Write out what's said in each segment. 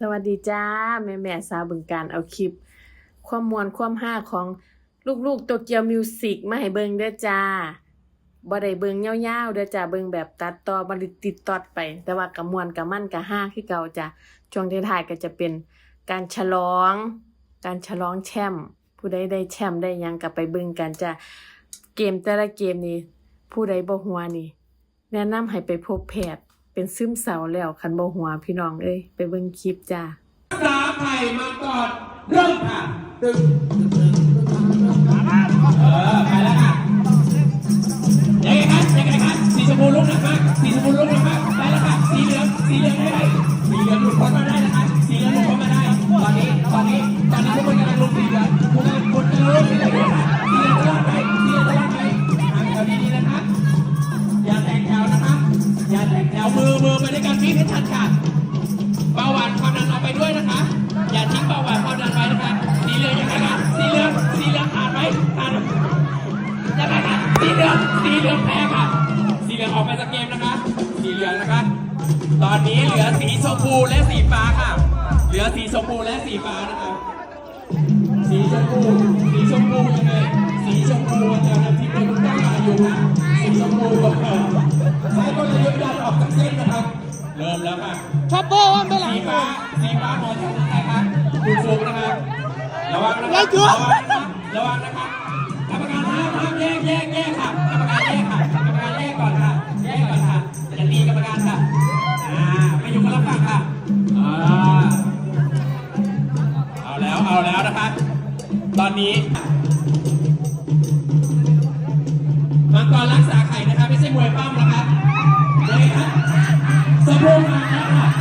สวัสดีจ้า แม่แม่สาวบึงการเอาคลิป ความมวลความห้าของลูกๆโตเกียวมิวสิกมาให้เบิงเด้อจ้าบ่ได้เบิ่งยาวๆเด้อจ้าเบิงแบบตัดต่อบ่ได้ติดตอดไป แต่ว่ากับมวลกับมันกับห้าคือเก่าจ้าช่วงท้ายๆก็จะเป็นการฉลอง การฉลองแชมป์ผู้ใดได้แชมป์ได้ยังก็ไปเบิงกันจ้าเกมแต่ละเกมนี่ผู้ใดบ่หัวนี่แนะนำให้ไปพบแพทย์ เป็นซึมเศร้าแล้วคันบ่หัวพี่น้องเอ้ยไปเบิ่งคลิปจ้าสาไข่มาก่อนเริ่มค่ะตึงเออไปแล้วค่ะยังไงครับยังไงครับสีชมพูลุกหนักมากสีชมพูลุกหนักมากไปแล้วค่ะสีเหลืองสีเหลืองได้ไหมสีเหลืองหลุดพ้นมาได้ มือไปด้วยกันพี่เพชรชันค่ะเบาหวานความดันเอาไปด้วยนะคะ อย่าทิ้งเบาหวานความดันไว้นะคะ สีเหลืองยังไงคะสีเหลืองสีเหลืองผ่านไหมผ่านยังไงคะสีเหลืองสีเหลืองแพ้ค่ะ สีเหลืองออกไปจากเกมนะคะ สีเหลืองนะคะ ตอนนี้เหลือสีชมพูและสีฟ้าค่ะ เหลือสีชมพูและสีฟ้านะคะ สีชมพูสีชมพูยังไงสีชมพูจะนำทีมไปทุกท่านมาอยู่ค่ะสีชมพูกับเออใช้กลยุทธ์ดันออกจากเส้นนะครับ เริ่มแล้วค่ะชับโบว่าไม่หลังสีฟ้าสีฟ้าหมอจะใครครับคุณฟุกนะครับระวังนะคแล้รัวจุ๊ระวังนะครับระวังนะครับกรรมการห้ามห้ามแยกแยกแยกค่ะกรรมการแยกค่ะกรรมการแยกก่อนค่ะแยกก่อนค่ะจะตีกรรมการค่ะอ่าไม่อยู่คนละฝั่งค่ะอ่าเอาแล้วเอาแล้วนะคะตอนนี้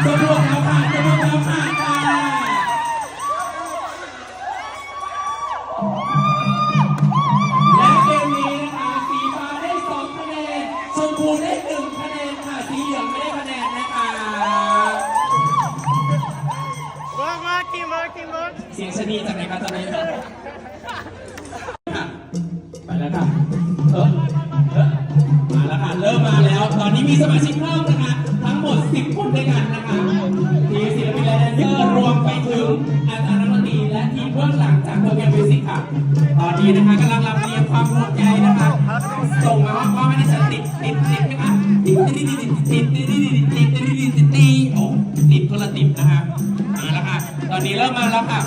Então, คนด้วยกันนะคะทีมศิลปินและแดนเซอร์รวมไปถึงอาจารย์นักดนตรีและทีมเบื้องหลังจากโปรแกรมมิวสิกค่ะตอนนี้นะคะกำลังลำเลียงความห่วงใยนะคะ ส่งมาว่าคว่าไม่ได้จะติดติดติดไหมคะติดติดติดติดติดติดติดติดติดติดติดติดโอ้ติดคนละติดนะคะมาแล้วค่ะ ตอนนี้เริ่มมาแล้วค่ะ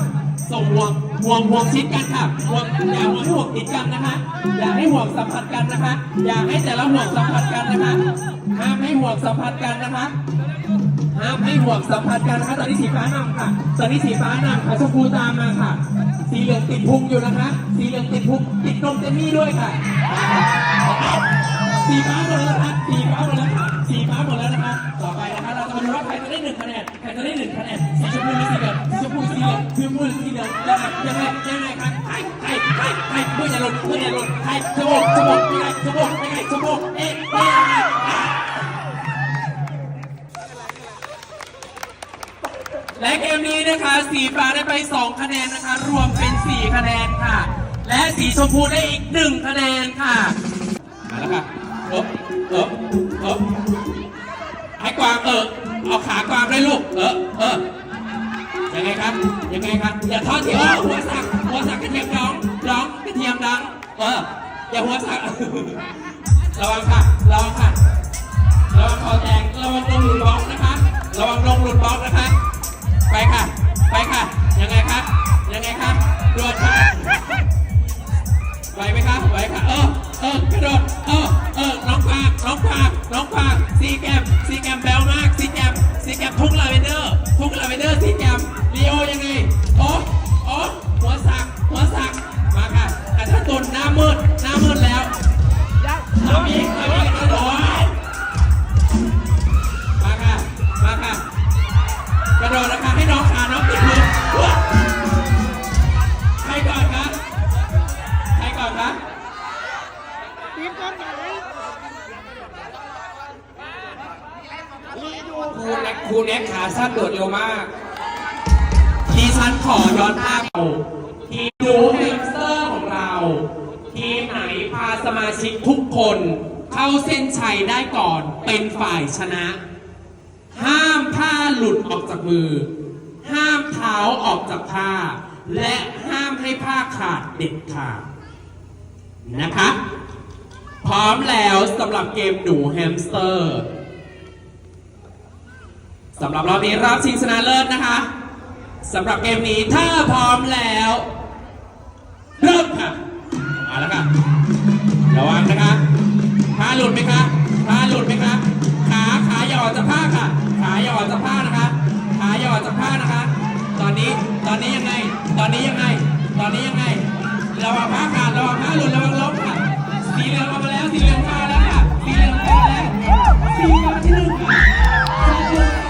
ส่งห่วงห่วงห่วงชิดกันค่ะห่วงอย่าห่วงห่วงติดกันนะคะอย่าให้ห่วงสัมผัสกันนะคะ อย่าให้แต่ละห่วงสัมผัสกันนะคะห้ามให้ห่วงสัมผัสกันนะคะ ห้ามให้ห่วงสัมผัสกันนะคะตอนนี้สีฟ้านำค่ะตอนนี้สีฟ้านำค่ะชมพูตามมาค่ะ สีเหลืองติดพุงอยู่นะคะ สีเหลืองติดพุงติดนมเจนนี่ด้วยค่ะ สีฟ้าหมดแล้วนะคะสีฟ้าหมดแล้วค่ะสีฟ้าหมดแล้วนะคะ ต่อไปนะคะเราจะมาดูว่าใครจะได้หนึ่งคะแนนใครจะได้หนึ่งคะแนนสีชมพูหรือสีเหลืองสีชมพูสีเหลืองสีชมพูหรือสีเหลืองยังไงยังไงยังไงครับใครใครใครใครเพื่อนอย่าหลุดเพื่อนอย่าหลุดใครชมพูชมพูไม่ไงชมพูไม่ไงชมพูเอ๊ะ และเกมนี้นะคะสีฟ้าได้ไป 2 คะแนนนะคะ รวมเป็น 4 คะแนนค่ะ และสีชมพูได้อีก 1 คะแนนค่ะมาแล้วค่ะเออเออเออให้กวางเออเอาขากวางได้ลูก เออเออยังไงครับ ยังไงครับอย่าทอดทีโอ้หัวสักหัวสักกระเทียมร้องร้องกระเทียมดังเอออย่าหัวสักระวังค่ะระวังค่ะ เข้าเส้นชัยได้ก่อนเป็นฝ่ายชนะ ห้ามผ้าหลุดออกจากมือ ห้ามเท้าออกจากผ้า และห้ามให้ผ้าขาดเด็ดขาดนะคะ พร้อมแล้วสำหรับเกมหนูแฮมสเตอร์สำหรับรอบนี้รอบชิงชนะเลิศนะคะสำหรับเกมนี้ถ้าพร้อมแล้ว เริ่มค่ะ มาแล้วค่ะระวังนะคะ ขาหลุดไหมคะขาหลุดไหมคะขาขาอย่าออกจากผ้าค่ะ ขาอย่าออกจากผ้านะคะขาอย่าออกจากผ้านะคะ ตอนนี้ตอนนี้ยังไง ตอนนี้ยังไง ตอนนี้ยังไงระวังผ้าขาดระวังผ้าหลุดระวังล้มค่ะ สีเหลืองมาแล้วสีเหลืองมาแล้วค่ะสีเหลืองมาแล้วสีเหลืองที่หนึ่งค่ะ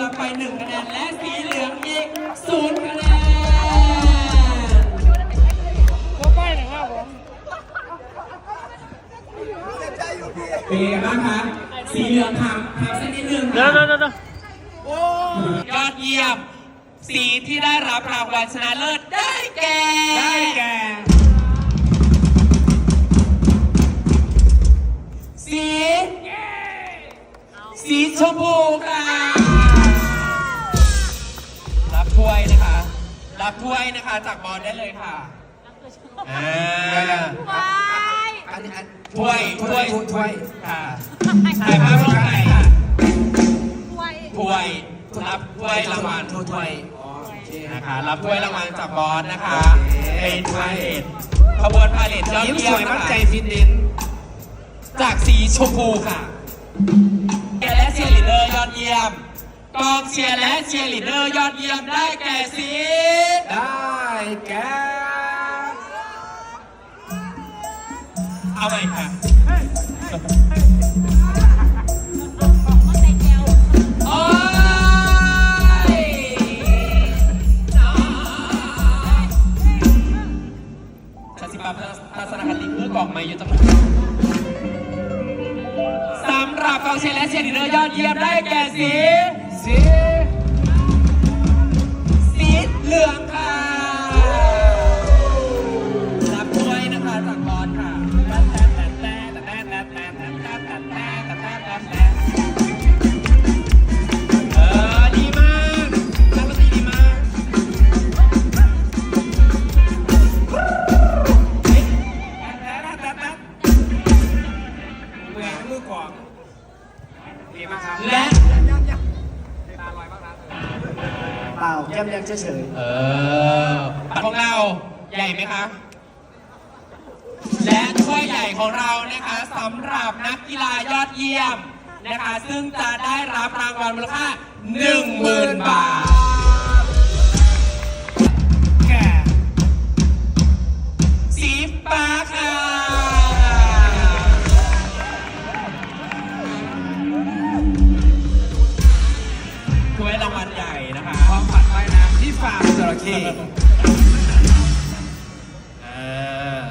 รับไปหนึ่งคะแนนและสีเหลืองอีกศูนย์คะแนนก็ไปนะครับผมเป็นไงบ้างคะสีเหลืองทำทำสักนิดนึงเดี๋ยวค่ะเดี๋ยวเดี๋ยวยอดเยี่ยมสีที่ได้รับรางวัลชนะเลิศ ถ้วยนะคะ รับถ้วยนะคะ จากบอลได้เลยค่ะอ่าถ้วยถ้วยถ้วยค่ะถ่ายภาพร่วมกันค่ะถ้วยรับถ้วยรางวัลถ้วยนะคะรับถ้วยรางวัลจากบอสนะคะเป็นพาเลทขบวนพาเลทยอดยิ้มเยี่สยมวยนะมั่นคะใจฟินดินจากสีชมพูค่ะและเชียร์ลีดเดอร์ยอดเยี่ยม กองเชียร์และเชียร์ลีดเดอร์ยอดเยี่ยมได้แก่สีได้แก่ เอาใหม่ค่ะโอ้ยชาสิปาทัศนคติเพื่อกล่องไม่ยุติธรรมสำหรับกองเชียร์และเชียร์ลีดเดอร์ยอดเยี่ยมได้แก่สี สี เปล่าแก้มยังเฉยเออปัดของเราใหญ่ไหมคะ และถ้วยใหญ่ของเรานะคะสำหรับนักกีฬายอดเยี่ยมนะคะ ซึ่งจะได้รับรางวัลมูลค่า 10,000 บาท ร์มจระเข้อ่า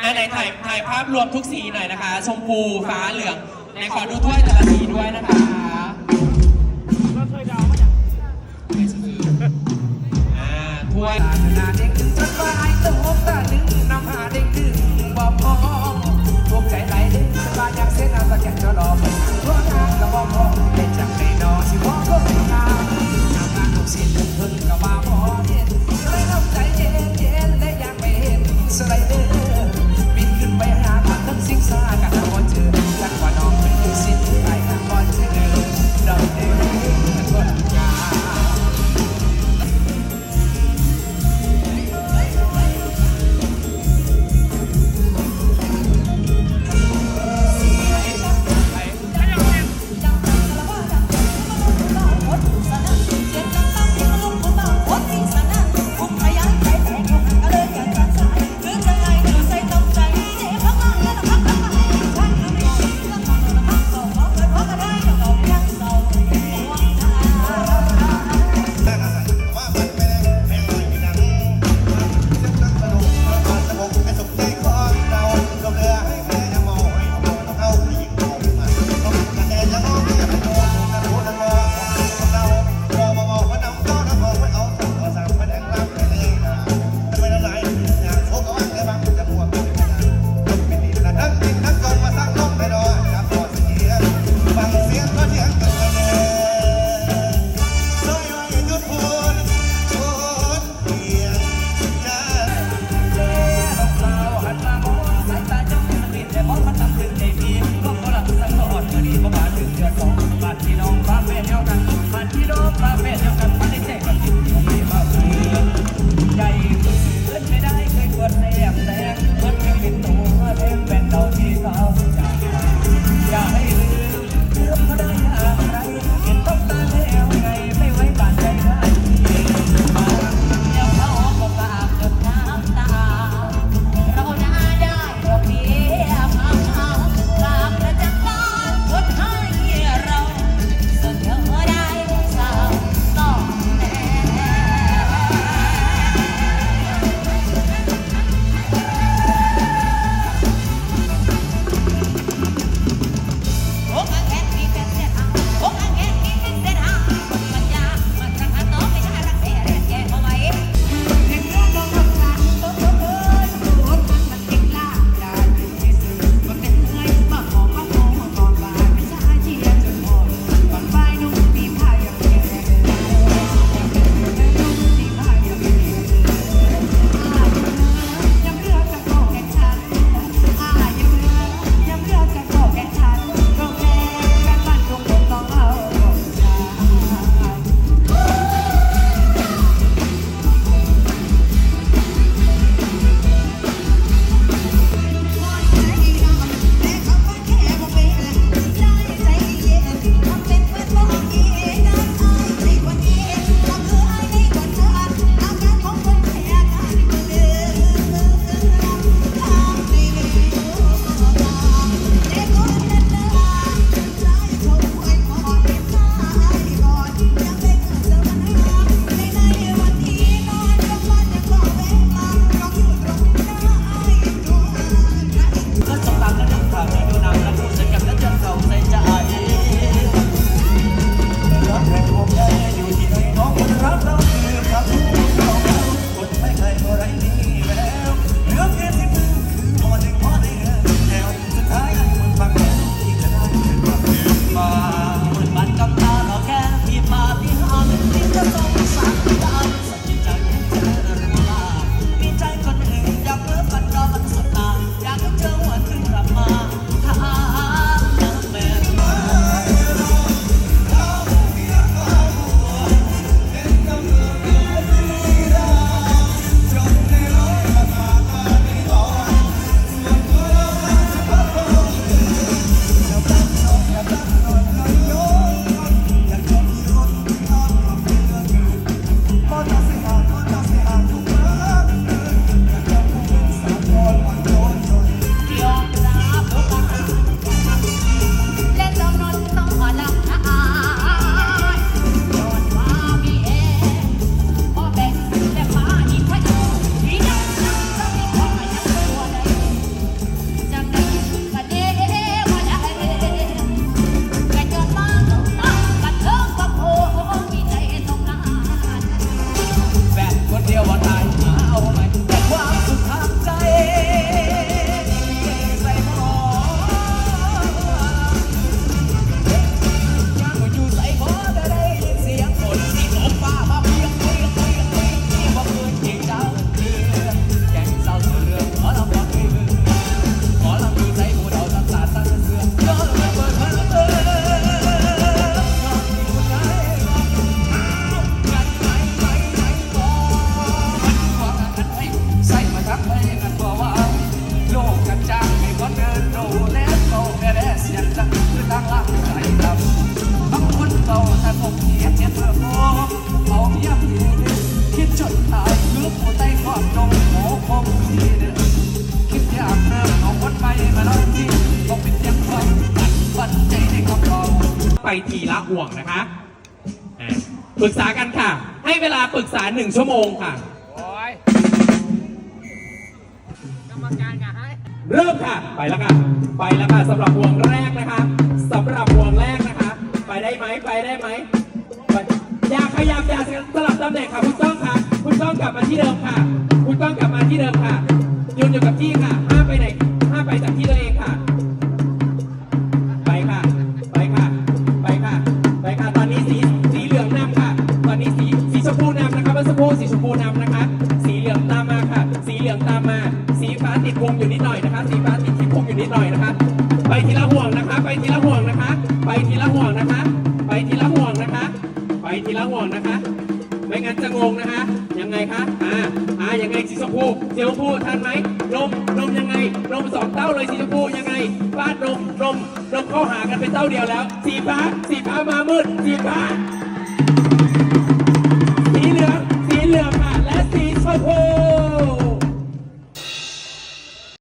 อ่าไหนถ่ายถ่ายภาพรวมทุกสีหน่อยนะคะ ชมพูฟ้าเหลืองไหนขอดูถ้วยแต่ละสีด้วยนะคะก็เคยดาวมาจากอ่าถ้วย ปรึกษากันค่ะ ให้เวลาปรึกษาหนึ่งชั่วโมงค่ะ โอ้ยกรรมการกันให้เริ่มค่ะ ไปแล้วค่ะ ไปแล้วค่ะสำหรับห่วงแรกนะคะสำหรับห่วงแรกนะคะ ไปได้ไหมไปได้ไหมไปอย่าขยับอย่าสลับตำแหน่งค่ะคุณต้องค่ะ คุณต้องกลับมาที่เดิมค่ะ คุณต้องกลับมาที่เดิมค่ะยืนอยู่กับที่ค่ะห้ามไปไหนห้ามไปจากที่ตัวเองค่ะ ติดพุงอยู่นิดหน่อยนะคะ สีฟ้าติดที่พุงอยู่นิดหน่อยนะคะ ไปทีละห่วงนะคะ ไปทีละห่วงนะคะ ไปทีละห่วงนะคะ ไปทีละห่วงนะคะ ไปทีละห่วงนะคะ ไม่งั้นจะงงนะคะ ยังไงคะ อ่า อ่า ยังไงสีชมพูสีชมพูทันไหมนมนมยังไงนมสองเต้าเลยสีชมพูยังไงฟาดนมนมนมเข้าหากันเป็นเต้าเดียวแล้ว สีฟ้า สีฟ้ามามืด สีฟ้า สีเหลือง สีเหลืองค่ะ และสีชมพู